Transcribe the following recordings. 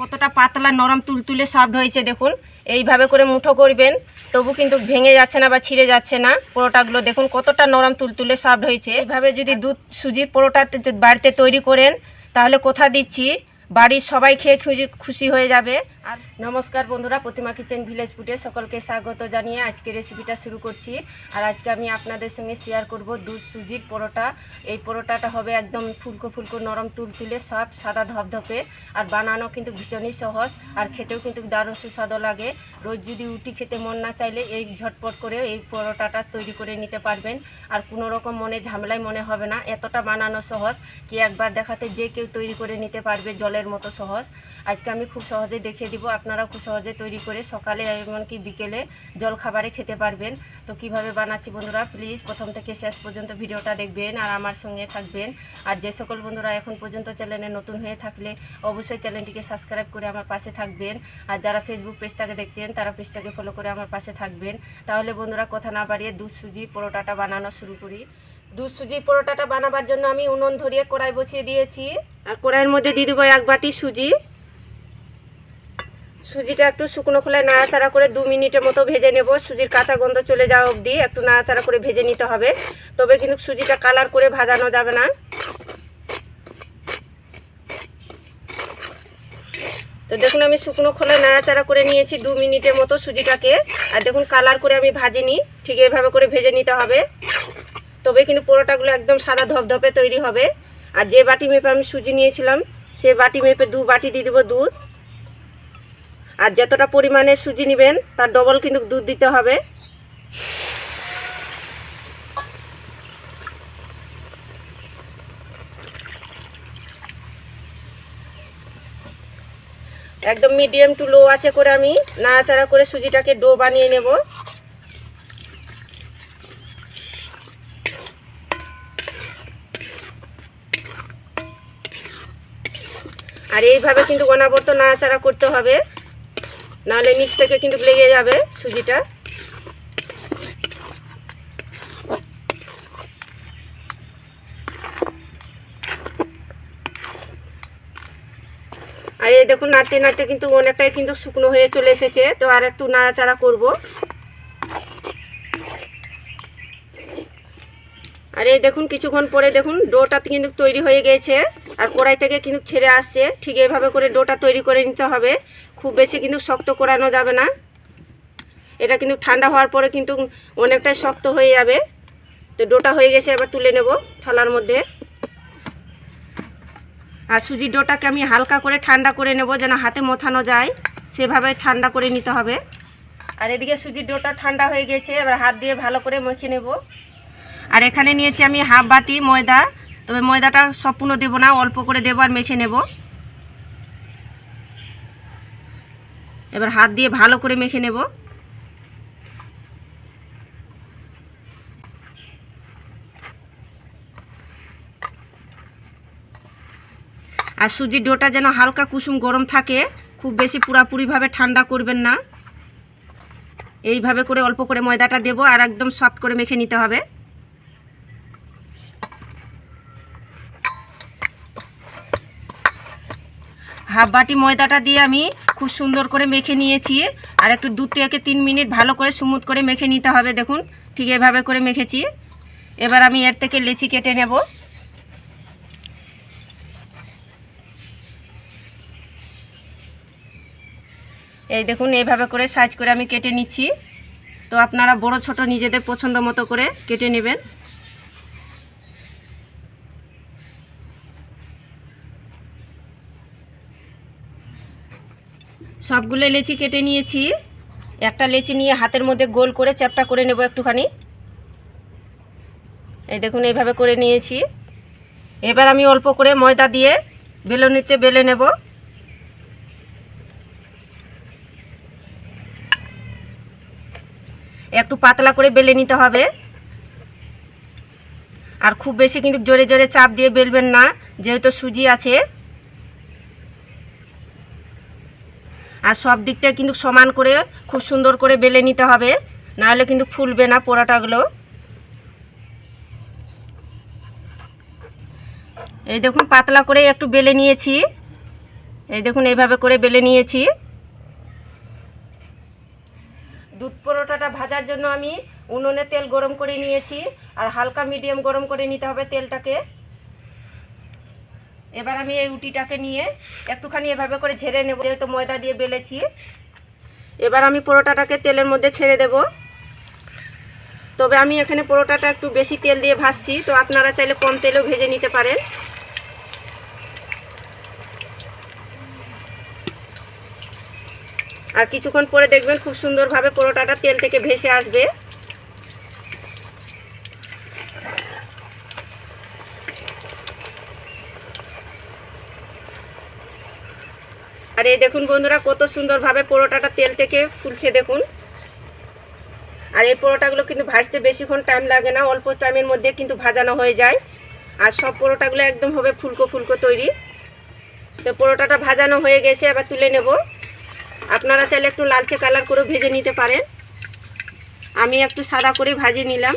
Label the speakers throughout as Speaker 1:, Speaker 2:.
Speaker 1: কতটা পাতলা, নরম, তুলতুলে সফট হয়েছে দেখুন। এইভাবে করে মুঠো করবেন, তবু কিন্তু ভেঙে যাচ্ছে না বা ছিঁড়ে যাচ্ছে না পরোটাগুলো। দেখুন কতটা নরম, তুলতুলে সফট হয়েছে এইভাবে যদি দুধ সুজির পরোটা বাড়িতে তৈরি করেন, তাহলে কোথা দিচ্ছি? বাড়ির সবাই খেয়ে খুশি হয়ে যাবে। আর নমস্কার বন্ধুরা, প্রতিমা কিচেন ভিলেজ ফুটে সকলকে স্বাগত জানিয়ে আজকে রেসিপিটা শুরু করছি। আর আজকে আমি আপনাদের সঙ্গে শেয়ার করব দুধ সুজির পরোটা। এই পরোটাটা হবে একদম ফুলকো ফুলকো নরম তুলতুলে, সব সাদা ধপধপে। আর বানানো কিন্তু ভীষণই সহজ, আর খেতেও কিন্তু দারুণ সুস্বাদু লাগে। রোজ যদি উটি খেতে মন না চাইলে এই ঝটপট করে এই পরোটাটা তৈরি করে নিতে পারবেন। আর কোনো রকম মনে ঝামেলায় মনে হবে না, এতটা বানানো সহজ কি একবার দেখাতে যে কেউ তৈরি করে নিতে পারবে জলের মতো সহজ। আজকে আমি খুব সহজে দেখিয়ে দিব আপনারা খুব সহজে তৈরি করে সকালে এমনকি বিকেলে জল খাবারে খেতে পারবেন। তো কীভাবে বানাচ্ছি বন্ধুরা প্লিজ প্রথম থেকে শেষ পর্যন্ত ভিডিওটা দেখবেন আর আমার সঙ্গে থাকবেন। আর যে সকল বন্ধুরা এখন পর্যন্ত চ্যানেলে নতুন হয়ে থাকলে অবশ্যই চ্যানেলটিকে সাবস্ক্রাইব করে আমার পাশে থাকবেন। আর যারা ফেসবুক পেজটাকে দেখছেন, তারা পেজটাকে ফলো করে আমার পাশে থাকবেন। তাহলে বন্ধুরা কথা না বাড়িয়ে দুধ, সুজি, পরোটাটা বানানো শুরু করি। দুধ, সুজি, পরোটাটা বানাবার জন্য আমি উনুন ধরিয়ে কড়াই বসিয়ে দিয়েছি। আর কড়াইয়ের মধ্যে দিয়ে দেবো এক বাটি সুজি। সুজিটা একটু শুকনো খোলায় নাড়াচাড়া করে দু মিনিটের মতো ভেজে নেব। সুজির কাঁচা গন্ধ চলে যাওয়া অবধি একটু নাড়াচাড়া করে ভেজে নিতে হবে। তবে কিন্তু সুজিটা কালার করে ভাজানো যাবে না। তো দেখুন, আমি শুকনো খোলায় নাড়াচাড়া করে নিয়েছি দু মিনিটের মতো সুজিটাকে। আর দেখুন, কালার করে আমি ভাজিনি। ঠিক এইভাবে করে ভেজে নিতে হবে। তবে কিন্তু পরোটাগুলো একদম সাদা ধপধপে তৈরি হবে। আর যে বাটি মেপে আমি সুজি নিয়েছিলাম, সে বাটি মেপে দু বাটি দিয়ে দেবো দুধ। আর যতটা পরিমাণে সুজি নেবেন, তার ডবল কিন্তু দুধ দিতে হবে। একদম মিডিয়াম টু লো আছে করে আমি নাড়াচাড়া করে সুজিটাকে ডো বানিয়ে নেব। আর এইভাবে কিন্তু অনাবর্ত নাড়াচাড়া করতে হবে। নাহলে নিচ থেকে কিন্তু লেগে যাবে সুজিটা। আর এই দেখুন, নাড়তে নাড়তে কিন্তু অনেকটাই কিন্তু শুকনো হয়ে চলে এসেছে, তো আর একটু নাড়াচাড়া করব। আর এই দেখুন, কিছুক্ষণ পরে দেখুন, ডোটা কিন্তু তৈরি হয়ে গেছে, আর কড়াই থেকে কিন্তু ছেড়ে আসছে। ঠিক এইভাবে করে ডোটা তৈরি করে নিতে হবে। খুব বেশি কিন্তু শক্ত করানো যাবে না। এটা কিন্তু ঠান্ডা হওয়ার পরে কিন্তু অনেকটাই শক্ত হয়ে যাবে। তো ডোটা হয়ে গেছে, এবার তুলে নেব থালার মধ্যে। আর সুজির ডোটাকে আমি হালকা করে ঠান্ডা করে নেব যেন হাতে মোথানো যায়। সেভাবে ঠান্ডা করে নিতে হবে। আর এদিকে সুজির ডোটা ঠান্ডা হয়ে গেছে, এবার হাত দিয়ে ভালো করে মেখে নেব। আর এখানে নিয়েছি আমি হাফ বাটি ময়দা। তবে ময়দাটা সম্পূর্ণ দেবো না, অল্প করে দেবো আর মেখে নেব। এবার হাত দিয়ে ভালো করে মেখে নেব। আর সুজির ডোটা যেন হালকা কুসুম গরম থাকে, খুব বেশি পুরাপুরিভাবে ঠান্ডা করবেন না। এইভাবে করে অল্প করে ময়দাটা দেবো আর একদম সফট করে মেখে নিতে হবে। হাফ বাটি ময়দাটা দিয়ে আমি খুব সুন্দর করে মেখে নিয়েছি। আর একটু দু থেকে তিন মিনিট ভালো করে সুমুদ করে মেখে নিতে হবে, দেখুন। ঠিক এভাবে করে মেখেছি। এবার আমি এর থেকে লেচি কেটে নেব। এই দেখুন এইভাবে করে সাইজ করে আমি কেটে নিচ্ছি। তো আপনারা বড়, ছোট নিজেদের পছন্দ মতো করে কেটে নেবেন। সবগুলো লেচি কেটে নিয়েছি। একটা লেচি নিয়ে হাতের মধ্যে গোল করে চ্যাপটা করে নেব একটুখানি। এই দেখুন, এইভাবে করে নিয়েছি। এবার আমি অল্প করে ময়দা দিয়ে বেলনিতে বেলে নেব। একটু পাতলা করে বেলে নিতে হবে। আর খুব বেশি কিন্তু জোরে জোরে চাপ দিয়ে বেলবেন না, যেহেতু সুজি আছে। আর সব দিকটা কিন্তু সমান করে, খুব সুন্দর করে বেলে নিতে হবে। নাহলে কিন্তু ফুলবে না পরোটাগুলো এই দেখুন, পাতলা করে একটু বেলে নিয়েছি। এই দেখুন এইভাবে করে বেলে নিয়েছি। দুধ পরোটাটা ভাজার জন্য আমি উনুনে তেল গরম করে নিয়েছি, আর হালকা মিডিয়াম গরম করে নিতে হবে তেলটাকে। এবার আমি এই উটিটাকে নিয়ে একটুখানি এভাবে করে ঝেড়ে নেব। যেহেতু ময়দা দিয়ে বেলেছি, এবার আমি পরোটাটাকে তেলের মধ্যে ছেড়ে দেব। তবে আমি এখানে পরোটাটা একটু বেশি তেল দিয়ে ভাজছি, তো আপনারা চাইলে কম তেলেও ভেজে নিতে পারেন। আর কিছুক্ষণ পরে দেখবেন খুব সুন্দরভাবে পরোটাটা তেল থেকে ভেসে আসবে। আর এই দেখুন বন্ধুরা, কত সুন্দরভাবে পরোটাটা তেল থেকে ফুলছে দেখুন। আর এই পরোটাগুলো কিন্তু ভাজতে বেশিক্ষণ টাইম লাগে না, অল্প টাইমের মধ্যে কিন্তু ভাজানো হয়ে যায়। আর সব পরোটাগুলো একদম হবে ফুলকো ফুলকো তৈরি। তো পরোটাটা ভাজানো হয়ে গেছে, এবার তুলে নেব। আপনারা চাইলে একটু লালচে কালার করে ভেজে নিতে পারেন। আমি একটু সাদা করে ভাজিয়ে নিলাম।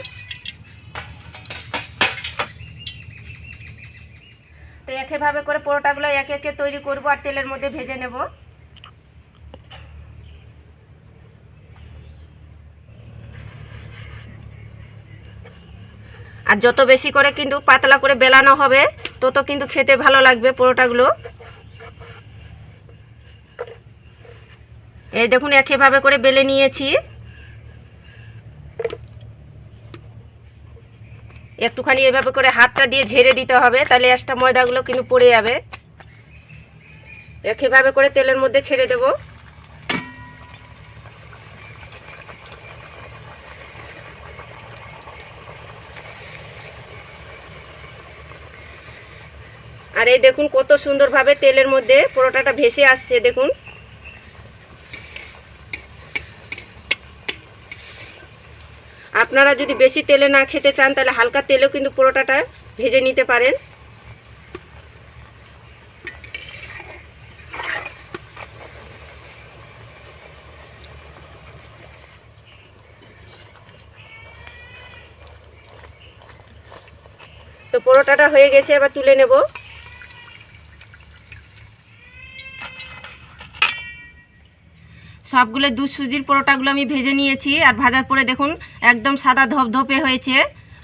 Speaker 1: একইভাবে করে পরোটাগুলো একে একে তৈরি করব আর তেলের মধ্যে ভেজে নেব। আর যত বেশি করে কিন্তু পাতলা করে বেলানো হবে, তত কিন্তু খেতে ভালো লাগবে পরোটাগুলো। এই দেখুন একইভাবে করে বেলে নিয়েছি। একটুখানি এভাবে করে হাতটা দিয়ে ঝেড়ে দিতে হবে, তাহলে এক্সট্রা ময়দাগুলো কিন্তু পড়ে যাবে। একইভাবে করে তেলের মধ্যে ছেড়ে দেব। আর এই দেখুন কত সুন্দরভাবে তেলের মধ্যে পরোটাটা ভেসে আসছে, দেখুন। আপনারা যদি বেশি তেলে না খেতে চান, তাহলে হালকা তেলেও কিন্তু পরোটাটা ভেজে নিতে পারেন। তো পরোটাটা হয়ে গেছে, এবার তুলে নেব। সবগুলো দুধ সুজির পরোটাগুলো আমি ভেজে নিয়েছি আর ভাজার পরে দেখুন একদম সাদা ধপধপে হয়েছে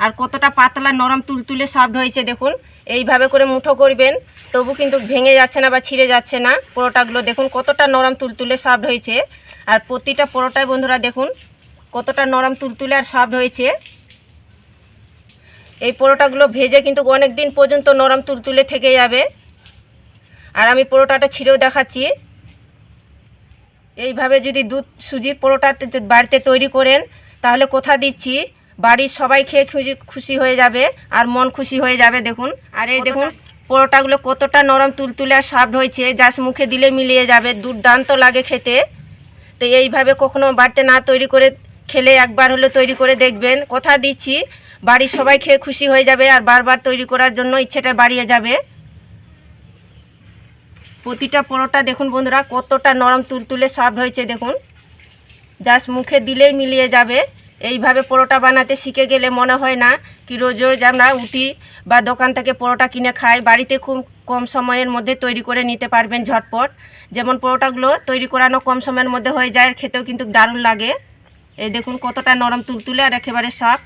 Speaker 1: আর কতটা পাতলা নরম তুলতুলে সফট হয়েছে দেখুন। এইভাবে করে মুঠো করবেন, তবু কিন্তু ভেঙে যাচ্ছে না বা ছিঁড়ে যাচ্ছে না। পরোটাগুলো দেখুন কতটা নরম তুলতুলে সফট হয়েছে। আর প্রতিটা পরোটায় বন্ধুরা দেখুন কতটা নরম তুলতুলে আর সফট হয়েছে। এই পরোটাগুলো ভেজে কিন্তু অনেক দিন পর্যন্ত নরম তুলতুলে থেকে যাবে। আর আমি পরোটাটা ছিঁড়েও দেখাচ্ছি। এইভাবে যদি দুধ সুজির পরোটা বাড়িতে তৈরি করেন তাহলে কোথা দিচ্ছি বাড়ির সবাই খেয়ে খুশি খুশি হয়ে যাবে আর মন খুশি হয়ে যাবে দেখুন। আর এই দেখুন পরোটাগুলো কতটা নরম তুলতুলে আর সফট হয়েছে জাস্ট মুখে দিলে মিলিয়ে যাবে দুর্দান্ত লাগে খেতে। তো এইভাবে কখনো বাড়িতে না তৈরি করে খেলে একবার হলে তৈরি করে দেখবেন। কথা দিচ্ছি বাড়ির সবাই খেয়ে খুশি হয়ে যাবে আর বারবার তৈরি করার জন্য ইচ্ছেটা বাড়িয়ে যাবে। প্রতিটা পরোটা দেখুন বন্ধুরা, কতটা নরম তুলতুলে সফট হয়েছে দেখুন। জাস্ট মুখে দিলেই মিলিয়ে যাবে। এইভাবে পরোটা বানাতে শিখে গেলে মনে হয় না কি রোজ রোজ আমরা উঠি বা দোকান থেকে পরোটা কিনে খাই। বাড়িতে খুব কম সময়ের মধ্যে তৈরি করে নিতে পারবেন ঝটপট। যেমন পরোটাগুলো তৈরি করানো কম সময়ের মধ্যে হয়ে যায়, খেতেও কিন্তু দারুণ লাগে। এই দেখুন কতটা নরম তুলতুলে আর একেবারে সফট।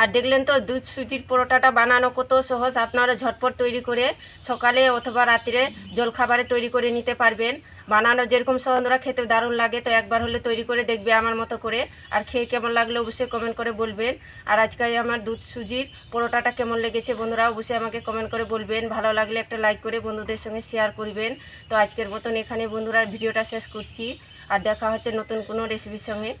Speaker 1: আর দেখলেন তো দুধ সুজির পরোটাটা বানানো কত সহজ, আপনারা ঝটপট তৈরি করে সকালে অথবা রাত্রে জলখাবারে তৈরি করে নিতে পারবেন। বানানো যেরকম সহজরা খেতে দারুণ লাগে, তো একবার হলে তৈরি করে দেখবে আমার মতো করে। আর খেয়ে কেমন লাগলে অবশ্যই কমেন্ট করে বলবেন। আর আজকে আমার দুধ সুজির পরোটাটা কেমন লেগেছে বন্ধুরা অবশ্যই আমাকে কমেন্ট করে বলবেন। ভালো লাগলে একটা লাইক করে বন্ধুদের সঙ্গে শেয়ার করবেন। তো আজকের মতন এখানে বন্ধুরা, ভিডিওটা শেষ করছি। আর দেখা হচ্ছে নতুন কোনো রেসিপির সঙ্গে।